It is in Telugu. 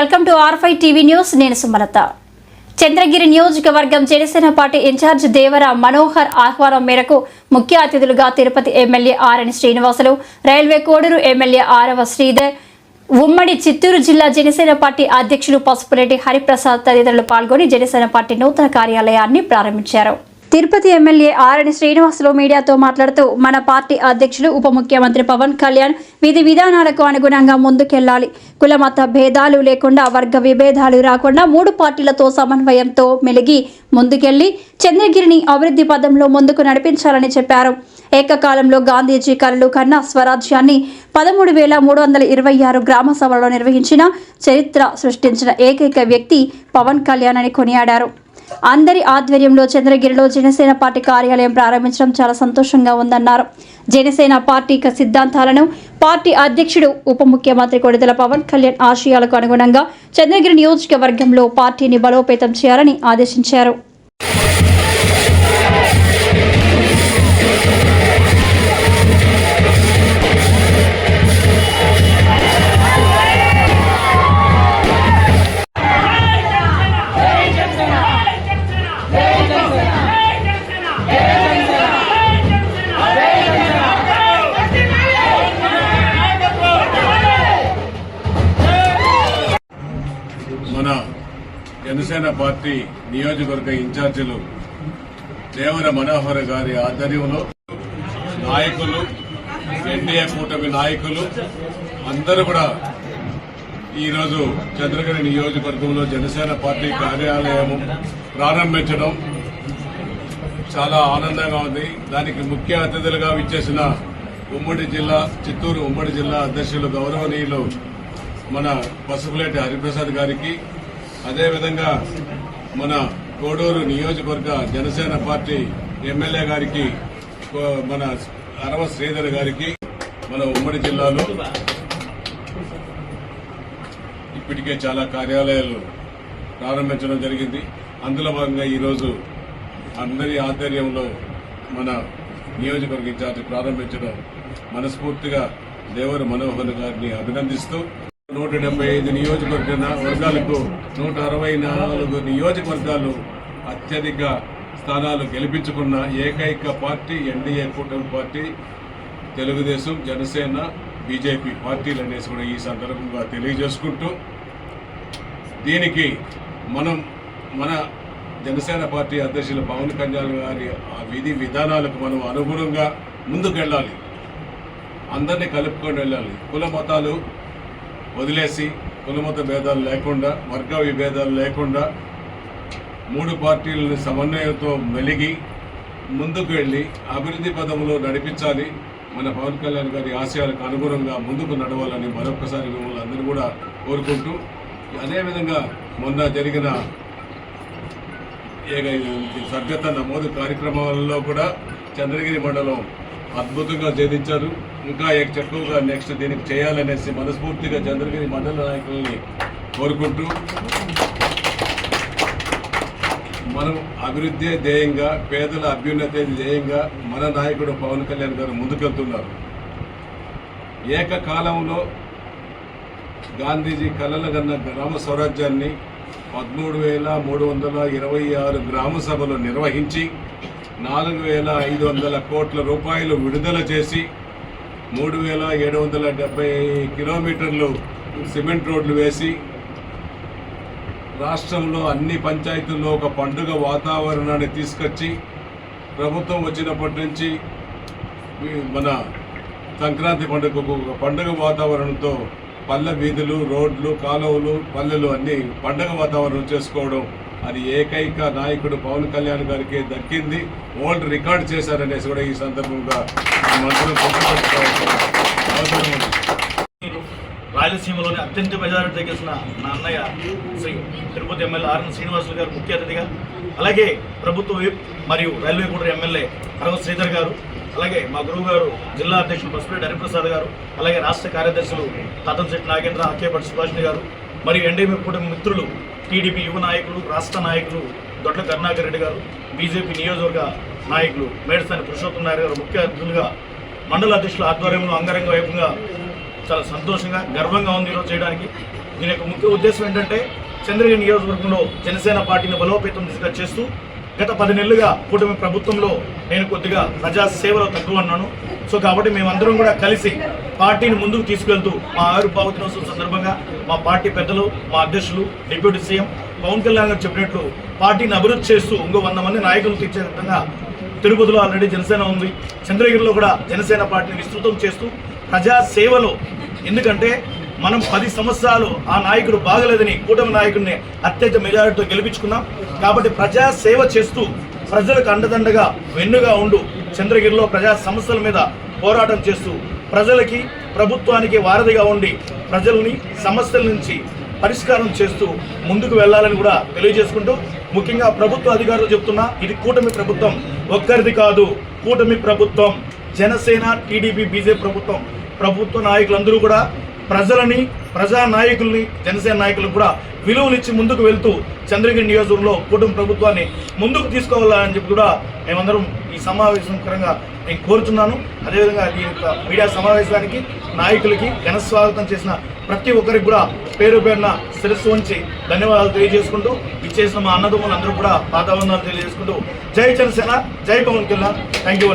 Welcome to R five TV news. నేను సుమలత. చంద్రగిరి నియోజకవర్గం జనసేన పార్టీ ఇన్ఛార్జ్ దేవర మనోహర్ ఆహ్వానం మేరకు ముఖ్య అతిథులుగా Tirupati MLA RN Srinivasulu railway Koduru MLA Arava Sridhar ఉమ్మడి చిత్తూరు జిల్లా జనసేన పార్టీ అధ్యక్షులు పసుపురెడ్డి హరిప్రసాద్ తదితరులు పాల్గొని జనసేన పార్టీ నూతన కార్యాలయాన్ని ప్రారంభించారు. తిరుపతి ఎమ్మెల్యే ఆర్ఎన్ శ్రీనివాసులు మీడియాతో మాట్లాడుతూ మన పార్టీ అధ్యక్షులు ఉప ముఖ్యమంత్రి పవన్ కళ్యాణ్ విధి విధానాలకు అనుగుణంగా ముందుకెళ్ళాలి కులమత భేదాలు లేకుండా వర్గ విభేదాలు రాకుండా మూడు పార్టీలతో సమన్వయంతో మెలిగి ముందుకెళ్ళి చంద్రగిరిని అభివృద్ధి పదంలో ముందుకు నడిపించాలని చెప్పారు. ఏకకాలంలో గాంధీజీ కలలు కన్నా స్వరాజ్యాన్ని పదమూడు వేల మూడు వందల ఇరవై ఆరు గ్రామ సభలో నిర్వహించిన చరిత్ర సృష్టించిన ఏకైక వ్యక్తి పవన్ కళ్యాణ్ అని కొనియాడారు. అందరి ఆధ్వర్యంలో చంద్రగిరిలో జనసేన పార్టీ కార్యాలయం ప్రారంభించడం చాలా సంతోషంగా ఉందన్నారు. జనసేన పార్టీ సిద్ధాంతాలను పార్టీ అధ్యక్షుడు ఉప ముఖ్యమంత్రి కొడిదల పవన్ కళ్యాణ్ ఆశయాలకు అనుగుణంగా చంద్రగిరి నియోజకవర్గంలో పార్టీని బలోపేతం చేయాలని ఆదేశించారు. జనసేన పార్టీ నియోజకవర్గ ఇన్ఛార్జీలు దేవర మనోహర్ గారి ఆధ్వర్యంలో నాయకులు ఎన్డీఏ కూటమి నాయకులు అందరూ కూడా ఈరోజు చంద్రగిరి నియోజకవర్గంలో జనసేన పార్టీ కార్యాలయం ప్రారంభించడం చాలా ఆనందంగా ఉంది. దానికి ముఖ్య అతిథులుగా విచ్చేసిన ఉమ్మడి జిల్లా చిత్తూరు ఉమ్మడి జిల్లా అధ్యక్షులు గౌరవనీయులు మన పసుపులేటి హరిప్రసాద్ గారికి అదేవిధంగా మన కోడూరు నియోజకవర్గ జనసేన పార్టీ ఎమ్మెల్యే గారికి కో- మన అరవ శ్రీధర్ గారికి మన ఉమ్మడి జిల్లాలో ఇప్పటికే చాలా కార్యాలయాలు ప్రారంభించడం జరిగింది. అందులో భాగంగా ఈరోజు అందరి ఆధ్వర్యంలో మన నియోజకవర్గ ఇన్ఛార్జి ప్రారంభించడం మనస్ఫూర్తిగా దేవర మనోహర్ గారిని అభినందిస్తూ నూట డెబ్బై ఐదు నియోజకవర్గ వర్గాలకు నూట అరవై నాలుగు నియోజకవర్గాలు అత్యధిక స్థానాలు గెలిపించుకున్న ఏకైక పార్టీ ఎన్డీఏ కూటమి పార్టీ తెలుగుదేశం జనసేన బీజేపీ పార్టీలు అనేసి కూడా ఈ సందర్భంగా తెలియజేసుకుంటూ దీనికి మనం మన జనసేన పార్టీ అధ్యక్షులు పవన్ కళ్యాణ్ గారి ఆ విధి విధానాలకు మనం అనుగుణంగా ముందుకెళ్ళాలి. అందరినీ కలుపుకొని వెళ్ళాలి. కుల మతాలు వదిలేసి కులమత భేదాలు లేకుండా వర్గ విభేదాలు లేకుండా మూడు పార్టీలను సమన్వయంతో మెలిగి ముందుకు వెళ్ళి అభివృద్ధి పదంలో నడిపించాలి. మన పవన్ కళ్యాణ్ గారి ఆశయాలకు అనుగుణంగా ముందుకు నడవాలని మరొకసారి మిమ్మల్ని అందరూ కూడా కోరుకుంటూ అదేవిధంగా మొన్న జరిగిన సభ్యత నమోదు కార్యక్రమాలలో కూడా చంద్రగిరి మండలం అద్భుతంగా ఛేదించారు ఇంకా ఎక్కువగా నెక్స్ట్ దీనికి చేయాలనేసి మనస్ఫూర్తిగా చంద్రగిరి మండల నాయకుల్ని కోరుకుంటూ మనం అభివృద్ధి ధ్యేయంగా పేదల అభ్యున్నతి ధ్యేయంగా మన నాయకుడు పవన్ కళ్యాణ్ గారు ముందుకెళ్తున్నారు. ఏకకాలంలో గాంధీజీ కలల కన్న గ్రామ స్వరాజ్యాన్ని పదమూడు వేల మూడు వందల ఇరవై ఆరు గ్రామ సభలు నిర్వహించి నాలుగు వేల ఐదు వందల కోట్ల రూపాయలు విడుదల చేసి మూడు వేల ఏడు వందల డెబ్బై కిలోమీటర్లు సిమెంట్ రోడ్లు వేసి రాష్ట్రంలో అన్ని పంచాయతీల్లో ఒక పండుగ వాతావరణాన్ని తీసుకొచ్చి ప్రభుత్వం వచ్చినప్పటి నుంచి మన సంక్రాంతి పండుగకు ఒక పండుగ వాతావరణంతో పల్లె వీధులు రోడ్లు కాలువలు పల్లెలు అన్నీ పండుగ వాతావరణం చేసుకోవడం అది ఏకైక నాయకుడు పవన్ కళ్యాణ్ గారికి దక్కింది. ఓల్డ్ రికార్డ్ చేశారనేసి కూడా ఈ సందర్భంగా మనసులో అవసరం ఉంది. రాయలసీమలోని అత్యంత మెజారిటీ తగ్గిసిన నా అన్నయ్య శ్రీ తిరుపతి ఎమ్మెల్యే ఆర్ఎన్ శ్రీనివాసులు గారు ముఖ్య అతిథిగా అలాగే ప్రభుత్వ విప్ మరియు రైల్వే కూడా ఎమ్మెల్యే అరవ శ్రీధర్ గారు అలాగే మా గురువు గారు జిల్లా అధ్యక్షులు పసుపేటి హరిప్రసాద్ గారు అలాగే రాష్ట్ర కార్యదర్శులు తాతంశెట్టి నాగేంద్ర అక్కేపటి సుభాష్ గారు మరియు ఎన్డీఏ కుటుంబ మిత్రులు టీడీపీ యువ నాయకులు రాష్ట్ర నాయకులు దొడ్ల కరుణాకర్ రెడ్డి గారు బీజేపీ నియోజకవర్గ నాయకులు మేడసాని పురుషోత్తం నాయుడు గారు ముఖ్య అతిథులుగా మండల అధ్యక్షుల ఆధ్వర్యంలో అంగరంగ వైపుగా చాలా సంతోషంగా గర్వంగా ఉంది ఈరోజు చేయడానికి. దీని యొక్క ముఖ్య ఉద్దేశం ఏంటంటే చంద్రగిరి నియోజకవర్గంలో జనసేన పార్టీని బలోపేతం దిశగా చేస్తూ గత పది నెలలుగా కూటమి ప్రభుత్వంలో నేను కొద్దిగా ప్రజా సేవలో తక్కువ అన్నాను సో కాబట్టి మేమందరం కూడా కలిసి పార్టీని ముందుకు తీసుకెళ్తూ మా ఆవిర్భావ దినోత్సవం సందర్భంగా మా పార్టీ పెద్దలు మా అధ్యక్షులు డిప్యూటీ సీఎం పవన్ కళ్యాణ్ గారు చెప్పినట్లు పార్టీని అభివృద్ధి చేస్తూ ఇంకో వంద మంది నాయకులు తీర్చే విధంగా తిరుపతిలో ఆల్రెడీ జనసేన ఉంది. చంద్రగిరిలో కూడా జనసేన పార్టీని విస్తృతం చేస్తూ ప్రజా సేవలో ఎందుకంటే మనం పది సంవత్సరాలు ఆ నాయకుడు బాగలేదని కూటమి నాయకుడిని అత్యంత మెజారిటీతో గెలిపించుకున్నాం. కాబట్టి ప్రజా సేవ చేస్తూ ప్రజలకు అండదండగా వెన్నుగా ఉండు చంద్రగిరిలో ప్రజా సమస్యల మీద పోరాటం చేస్తూ ప్రజలకి ప్రభుత్వానికి వారధిగా ఉండి ప్రజల్ని సమస్యల నుంచి పరిష్కారం చేస్తూ ముందుకు వెళ్ళాలని కూడా తెలియజేసుకుంటూ ముఖ్యంగా ప్రభుత్వ అధికారులు చెప్తున్నా ఇది కూటమి ప్రభుత్వం ఒక్కరిది కాదు. కూటమి ప్రభుత్వం జనసేన టీడీపీ బీజేపీ ప్రభుత్వం ప్రభుత్వ నాయకులందరూ కూడా ప్రజలని ప్రజా నాయకుల్ని జనసేన నాయకులకు కూడా విలువనిచ్చి ముందుకు వెళ్తూ చంద్రగిరి నియోజకవర్గంలో కూటమి ప్రభుత్వాన్ని ముందుకు తీసుకోవాలని చెప్పి కూడా మేమందరం ఈ సమావేశం పరంగా నేను కోరుతున్నాను అదేవిధంగా ఈ యొక్క మీడియా సమావేశానికి నాయకులకి ఘన స్వాగతం చేసిన ప్రతి ఒక్కరికి కూడా పేరు పేరున శిరస్సు ఉంచి ధన్యవాదాలు తెలియజేసుకుంటూ ఇచ్చేసిన మా అన్నదమ్ములు అందరూ కూడా వాతావరణాలు తెలియజేసుకుంటూ జై జనసేన జై పవన్ కళ్యాణ్. Thank you